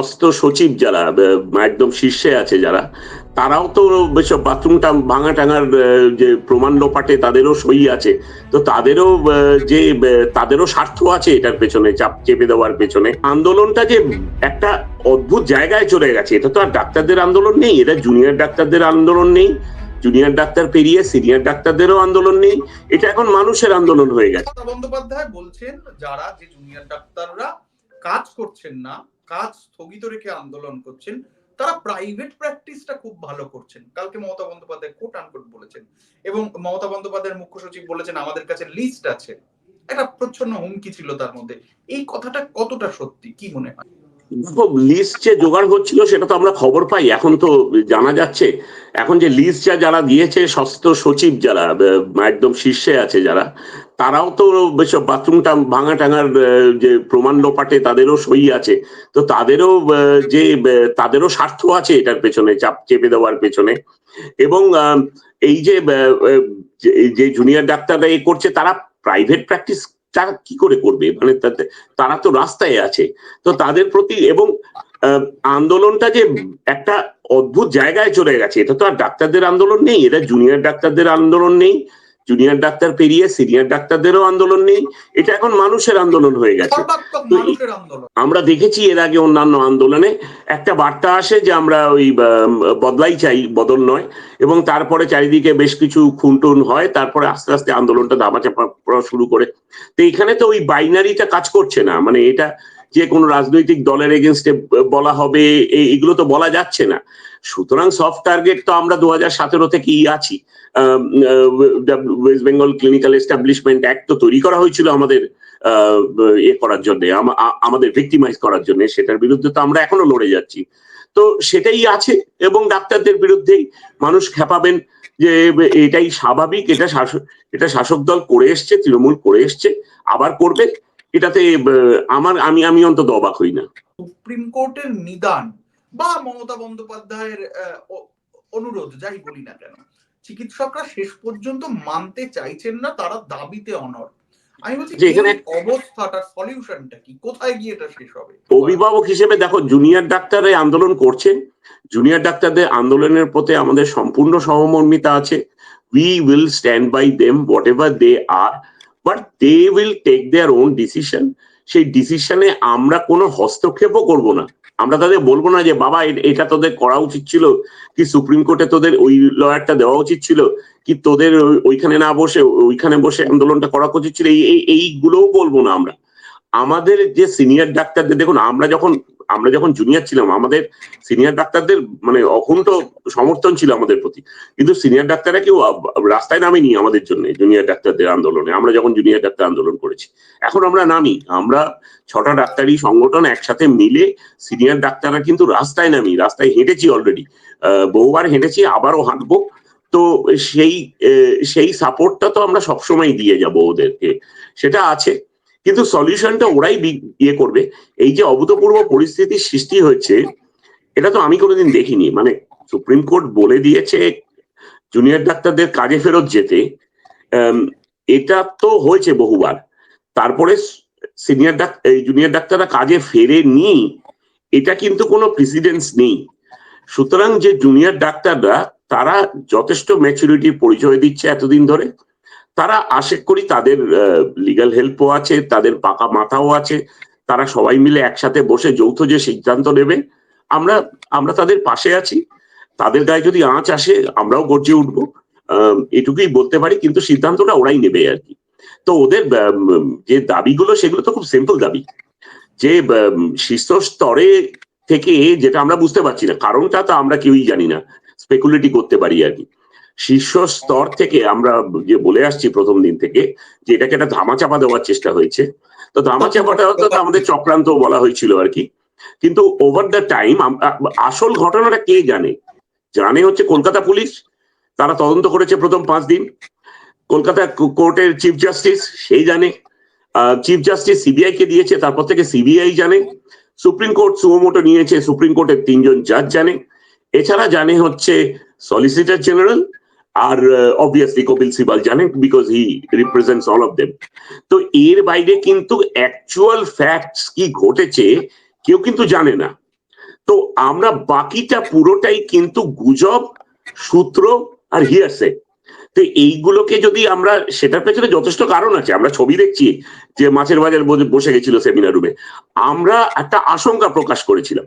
স্বাস্থ্য সচিব যারা একদম শীর্ষে আছে যারা, তারাও তো সব বাথরুমটা ভাঙা টাঙার যে প্রমাণ লোপাটে তাদেরও সই আছে। তো তাদেরও যে তাদেরও স্বার্থ আছে এটার পেছনে, চাপ চেপে দেওয়ার পেছনে। আন্দোলনটা যে একটা অদ্ভুত জায়গায় চলে গেছে, এটা তো আর ডাক্তারদের আন্দোলন নেই, এটা জুনিয়র ডাক্তারদের আন্দোলন নেই, জুনিয়র ডাক্তার পেরিয়ে সিনিয়র ডাক্তারদেরও আন্দোলন নেই, এটা এখন মানুষের আন্দোলন হয়ে গেছে। বন্দ্যোপাধ্যায় বলছেন, যারা যে জুনিয়র ডাক্তাররা কাজ করছেন না, কাজ স্থগিত রেখে আন্দোলন করছেন, তারা প্রাইভেট প্র্যাকটিসটা খুব ভালো করছেন। কালকে মমতা বন্দ্যোপাধ্যায় কোট আনকোট বলেছেন এবং মমতা বন্দ্যোপাধ্যায়ের মুখ্য সচিব বলেছেন, আমাদের কাছে লিস্ট আছে। একটা প্রচ্ছন্ন হুমকি ছিল তার মধ্যে। এই কথাটা কতটা সত্যি, কি মনে হয়? লিস্ট যে জোগাড় হচ্ছিল সেটা তো আমরা খবর পাই, এখন তো জানা যাচ্ছে। এখন যে লিস্ট যা যারা দিয়েছে, স্বাস্থ্য সচিব যারা একদম শীর্ষে আছে যারা তারাও তো সব বাথরুমটা ভাঙা টাঙার যে প্রমাণ লোপাটে তাদেরও সই আছে। তো তাদেরও যে তাদেরও স্বার্থ আছে এটার পেছনে, চাপ চেপে দেওয়ার পেছনে। এবং এই যে যে- জুনিয়র ডাক্তাররা এ করছে, তারা প্রাইভেট প্র্যাকটিস, তারা কি করে করবে? মানে তারা তো রাস্তায় আছে। তো তাদের প্রতি এবং আন্দোলনটা যে একটা অদ্ভুত জায়গায় চলে গেছে, এটা তো আর ডাক্তারদের আন্দোলন নেই, এটা জুনিয়র ডাক্তারদের আন্দোলন নেই। জুনিয়র ডাক্তার পেরিয়ে সিনিয়র ডাক্তারদেরও আন্দোলন নেই। এটা এখন মানুষের আন্দোলন হয়ে গেছে। আমরা দেখেছি এর আগে অন্যান্য আন্দোলনে একটা বার্তা আসে যে আমরা ওই বদলাই চাই বদল নয়। এবং তারপরে চারিদিকে বেশ কিছু খুনটুন হয় তারপরে আস্তে আস্তে আন্দোলনটা ধামাচাপা পড়া শুরু করে। তো এখানে তো ওই বাইনারিটা কাজ করছে না। মানে এটা যে কোনো রাজনৈতিক দলের এগেনস্টে বলা হবে এগুলো তো বলা যাচ্ছে না। সুতরাং সফট টার্গেট তো আমরা দু হাজার সতেরো থেকেই আছি। West Bengal clinical establishment act তো তৈরি করা হয়েছিল আমাদের এ করার জন্য আমাদের ভিক্টিমাইজ করার জন্য, সেটার বিরুদ্ধে তো আমরা এখনও লড়ে যাচ্ছি। তো সেটাই আছে এবং ডাক্তারদের বিরুদ্ধেই মানুষ খেপাবেন যে, এটাই স্বাভাবিক, এটা শাসক এটা শাসক দল করে এসছে, তৃণমূল করে এসছে, আবার করবে। এটাতে আমার আমি আমি অন্তত অবাক হই না। সুপ্রিম কোর্টের নিদান বা মমতা বন্দ্যোপাধ্যায়ের অনুরোধ যাই বলি না কেন চিকিৎসকরা শেষ পর্যন্ত মানতে চাইছেন না তারা দাবিতে অনর আমি বলছি এখানে- অবস্থাটা সলিউশনটা কি? কোথায় গিয়ে এটা শেষ হবে? অভিভাবক হিসেবে দেখো জুনিয়র ডাক্তাররা আন্দোলন করছে। জুনিয়র ডাক্তারদের আন্দোলনের প্রতি আমাদের সম্পূর্ণ সহমর্মিতা আছে। We will stand by them whatever they are but they will take their own decision সেই ডিসিশনে আমরা কোনো হস্তক্ষেপও করব না। আমরা তাদের বলব না যে, বাবা এটা তোদের করা উচিত ছিল। কি সুপ্রিম কোর্টে তোদের ওই লয়ারটা দেওয়া উচিত ছিল? কি তোদের ওইখানে না বসে, ওইখানে বসে আন্দোলনটা করা উচিত ছিল? এই, এই- এইগুলোও বলব না আমরা। আমাদের যে সিনিয়র ডাক্তারদের দেখুন, আমরা যখন আমরা যখন জুনিয়র ছিলাম, আমাদের সিনিয়র ডাক্তারদের মানে অকুণ্ঠ সমর্থন ছিল আমাদের প্রতি। কিন্তু সিনিয়র ডাক্তাররা কেউ রাস্তায় নামেনি আমাদের জন্য জুনিয়র ডাক্তারদের আন্দোলনে। আমরা যখন জুনিয়র ডাক্তার আন্দোলন করেছি, এখন আমরা নামি। আমরা ছটা ডাক্তারি সংগঠন একসাথে মিলে সিনিয়র ডাক্তাররা কিন্তু রাস্তায় নামি। রাস্তায় হেঁটেছি অলরেডি বহুবার হেঁটেছি, আবারও হাঁটবো। তো সেই সেই সাপোর্টটা তো আমরা সবসময় দিয়ে যাব ওদেরকে। সেটা আছে। কিন্তু সলিউশনটা ওরাই ইয়ে করবে। এই যে অভূতপূর্ব পরিস্থিতির সৃষ্টি হয়েছে, এটা তো আমি কোনোদিন দেখিনি। মানে সুপ্রিম কোর্ট বলে দিয়েছে জুনিয়র ডাক্তারদের কাজে ফেরত যেতে। এটা তো হয়েছে বহুবার। তারপরে সিনিয়র ডাক্তার জুনিয়র ডাক্তাররা কাজে ফেরে ফেরেনি, এটা কিন্তু কোনো প্রেসিডেন্স নেই। সুতরাং যে জুনিয়র ডাক্তাররা, তারা যথেষ্ট ম্যাচুরিটির পরিচয় দিচ্ছে এতদিন ধরে। তারা আশা করি তাদের লিগ্যাল হেল্পও আছে, তাদের পাকা মাথাও আছে। তারা সবাই মিলে একসাথে বসে যৌথ যে সিদ্ধান্ত নেবে, আমরা আমরা তাদের পাশে আছি। তাদের গায়ে যদি আঁচ আসে, আমরাও গর্জে উঠবো। এটুকুই বলতে পারি, কিন্তু সিদ্ধান্তটা ওরাই নেবে আর কি। তো ওদের যে দাবিগুলো, সেগুলো তো খুব সিম্পল দাবি। যে শীর্ষ স্তরে থেকে যেটা আমরা বুঝতে পারছি না, কারণটা তো আমরা কেউই জানি না। স্পেকুলেটি করতে পারি আর কি। শীর্ষ স্তর থেকে আমরা যে বলে আসছি প্রথম দিন থেকে যে এটাকে একটা ধামাচাপা দেওয়ার চেষ্টা হয়েছে। তো ধামাচাপাটা তো আমাদের চক্রান্ত বলা হয়েছিল আর কি। কিন্তু ওভার দ্য টাইম আসল ঘটনাটা কে জানে? জানে হচ্ছে কলকাতা পুলিশ। তারা তদন্ত করেছে প্রথম পাঁচ দিন। কলকাতা কোর্টের চিফ জাস্টিস সেই জানে। চিফ জাস্টিস সিবিআই কে দিয়েছে, তারপর থেকে সিবিআই জানে। সুপ্রিম কোর্ট সুমোটো নিয়েছে, সুপ্রিম কোর্টের তিনজন জাজ জানে। এছাড়া জানে হচ্ছে সলিসিটর জেনারেল আর অবভিয়াসলি কপিল সিবাল জানেন because he represents all of them তো এর বাইরে কিন্তু অ্যাকচুয়াল ফ্যাক্টস কি ঘটেছে কেউ কিন্তু জানে না। তো আমরা বাকিটা পুরোটাই কিন্তু গুজব, সূত্র আর হিয়ারসে তো এইগুলোকে যদি আমরা, সেটার পেছনে যথেষ্ট কারণ আছে। আমরা ছবি দেখছি যে মাছের বাজার বসে- গেছিল সেমিনার রুমে আমরা একটা আশঙ্কা প্রকাশ করেছিলাম।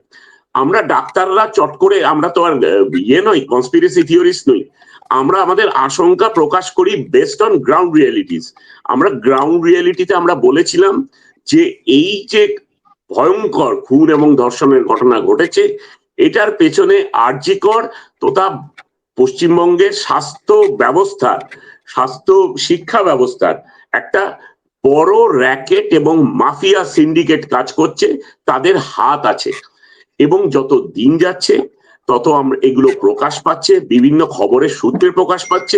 আমরা ডাক্তাররা চট করে, আমরা তো আর ইয়ে নই কনস্পিরেসি থিওরিস্ট নই। আমরা আমাদের আশঙ্কা প্রকাশ করি বেসড অন গ্রাউন্ড রিয়েলিটিস আমরা গ্রাউন্ড রিয়েলিটিতে আমরা বলেছিলাম যে এই যে ভয়ঙ্কর খুন এবং ধর্ষণের ঘটনা ঘটেছে, এটার পেছনে আর্যিকর তথা পশ্চিমবঙ্গের স্বাস্থ্য ব্যবস্থার স্বাস্থ্য শিক্ষা ব্যবস্থার একটা বড় র্যাকেট এবং মাফিয়া সিন্ডিকেট কাজ করছে, তাদের হাত আছে। এবং যত দিন যাচ্ছে তত আমরা এগুলো প্রকাশ পাচ্ছে, বিভিন্ন খবরের সূত্রে প্রকাশ পাচ্ছে।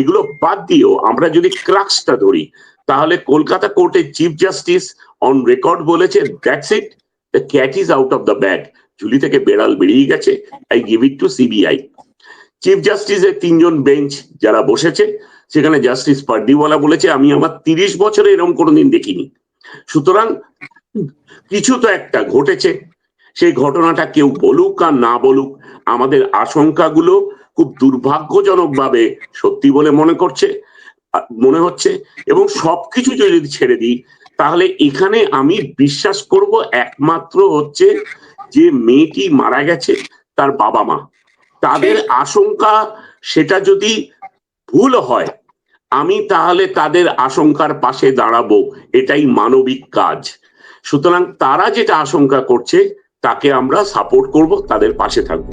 এগুলো বাদ দিয়েও আমরা যদি ক্রাক্সটা ধরি, তাহলে কলকাতা কোর্টের চিফ জাস্টিস অন রেকর্ড বলেছে that's it the cat is out of the bag ঝুলি থেকে বেড়াল বেরিয়ে গেছে I give it to CBI chief জাস্টিসের তিনজন বেঞ্চ যারা বসেছে, সেখানে জাস্টিস পার্ডিওয়ালা বলেছে, আমি আমার তিরিশ বছরে এরকম কোনোদিন দেখিনি। সুতরাং কিছু তো একটা ঘটেছে। সেই ঘটনাটা কেউ বলুক আর না বলুক আমাদের আশঙ্কাগুলো খুব দুর্ভাগ্যজনকভাবে সত্যি বলে মনে করছে মনে হচ্ছে। এবং সবকিছু যদি ছেড়ে দিই তাহলে এখানে আমি বিশ্বাস করব একমাত্র হচ্ছে যে মেয়েটি মারা গেছে তার বাবা মা। তাদের আশঙ্কা সেটা যদি ভুল হয় আমি তাহলে তাদের আশঙ্কার পাশে দাঁড়াবো এটাই মানবিক কাজ। সুতরাং তারা যেটা আশঙ্কা করছে তাকে আমরা সাপোর্ট করব তাদের পাশে থাকব।